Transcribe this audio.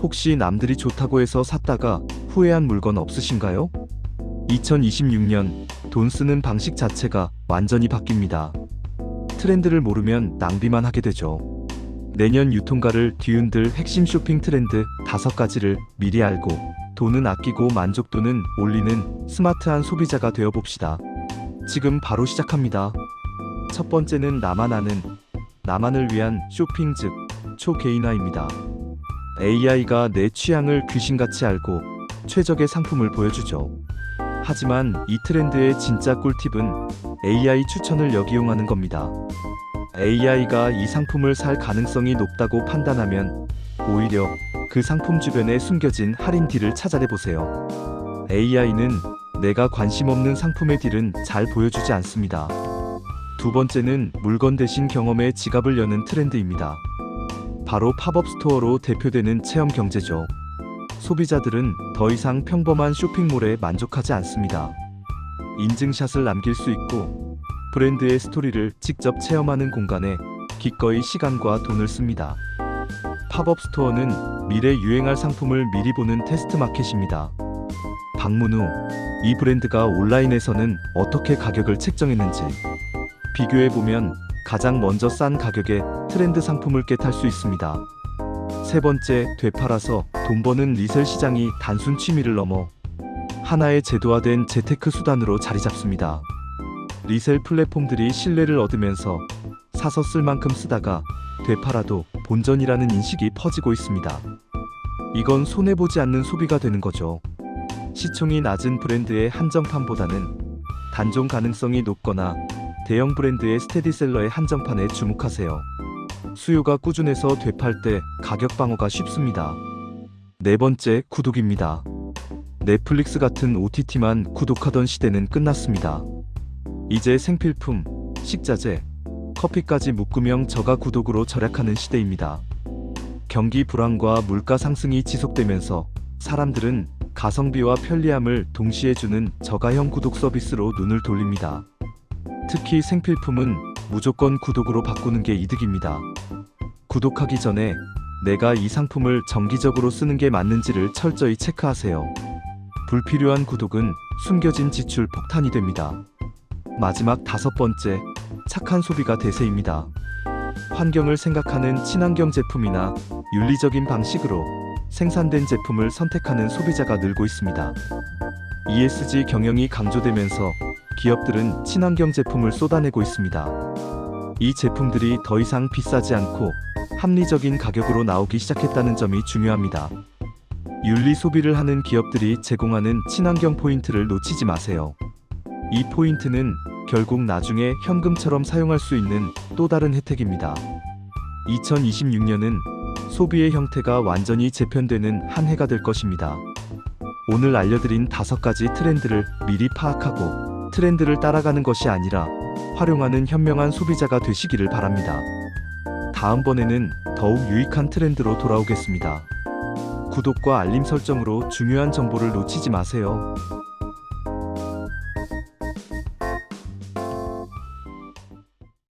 혹시 남들이 좋다고 해서 샀다가 후회한 물건 없으신가요? 2026년 돈 쓰는 방식 자체가 완전히 바뀝니다. 트렌드를 모르면 낭비만 하게 되죠. 내년 유통가를 뒤흔들 핵심 쇼핑 트렌드 5가지를 미리 알고 돈은 아끼고 만족도는 올리는 스마트한 소비자가 되어 봅시다. 지금 바로 시작합니다. 첫 번째는 나만 아는 나만을 위한 쇼핑 즉 초개인화입니다. AI가 내 취향을 귀신같이 알고 최적의 상품을 보여주죠. 하지만 이 트렌드의 진짜 꿀팁은 AI 추천을 역이용하는 겁니다. AI가 이 상품을 살 가능성이 높다고 판단하면 오히려 그 상품 주변에 숨겨진 할인 딜을 찾아내 보세요. AI는 내가 관심 없는 상품의 딜은 잘 보여주지 않습니다. 두 번째는 물건 대신 경험의 지갑을 여는 트렌드입니다. 바로 팝업 스토어로 대표되는 체험 경제죠. 소비자들은 더 이상 평범한 쇼핑몰에 만족하지 않습니다. 인증샷을 남길 수 있고 브랜드의 스토리를 직접 체험하는 공간에 기꺼이 시간과 돈을 씁니다. 팝업 스토어는 미래 유행할 상품을 미리 보는 테스트 마켓입니다. 방문 후 이 브랜드가 온라인에서는 어떻게 가격을 책정했는지 비교해 보면 가장 먼저 싼 가격에 트렌드 상품을 깨탈 수 있습니다. 세 번째, 되팔아서 돈 버는 리셀 시장이 단순 취미를 넘어 하나의 제도화된 재테크 수단으로 자리 잡습니다. 리셀 플랫폼들이 신뢰를 얻으면서 사서 쓸 만큼 쓰다가 되팔아도 본전이라는 인식이 퍼지고 있습니다. 이건 손해보지 않는 소비가 되는 거죠. 시총이 낮은 브랜드의 한정판보다는 단종 가능성이 높거나 대형 브랜드의 스테디셀러의 한정판에 주목하세요. 수요가 꾸준해서 되팔 때 가격 방어가 쉽습니다. 네 번째, 구독입니다. 넷플릭스 같은 OTT만 구독하던 시대는 끝났습니다. 이제 생필품, 식자재, 커피까지 묶음형 저가 구독으로 절약하는 시대입니다. 경기 불황과 물가 상승이 지속되면서 사람들은 가성비와 편리함을 동시에 주는 저가형 구독 서비스로 눈을 돌립니다. 특히 생필품은 무조건 구독으로 바꾸는 게 이득입니다. 구독하기 전에 내가 이 상품을 정기적으로 쓰는 게 맞는지를 철저히 체크하세요. 불필요한 구독은 숨겨진 지출 폭탄이 됩니다. 마지막 다섯 번째, 착한 소비가 대세입니다. 환경을 생각하는 친환경 제품이나 윤리적인 방식으로 생산된 제품을 선택하는 소비자가 늘고 있습니다. ESG 경영이 강조되면서 기업들은 친환경 제품을 쏟아내고 있습니다. 이 제품들이 더 이상 비싸지 않고 합리적인 가격으로 나오기 시작했다는 점이 중요합니다. 윤리 소비를 하는 기업들이 제공하는 친환경 포인트를 놓치지 마세요. 이 포인트는 결국 나중에 현금처럼 사용할 수 있는 또 다른 혜택입니다. 2026년은 소비의 형태가 완전히 재편되는 한 해가 될 것입니다. 오늘 알려드린 다섯 가지 트렌드를 미리 파악하고 트렌드를 따라가는 것이 아니라 활용하는 현명한 소비자가 되시기를 바랍니다. 다음번에는 더욱 유익한 트렌드로 돌아오겠습니다. 구독과 알림 설정으로 중요한 정보를 놓치지 마세요.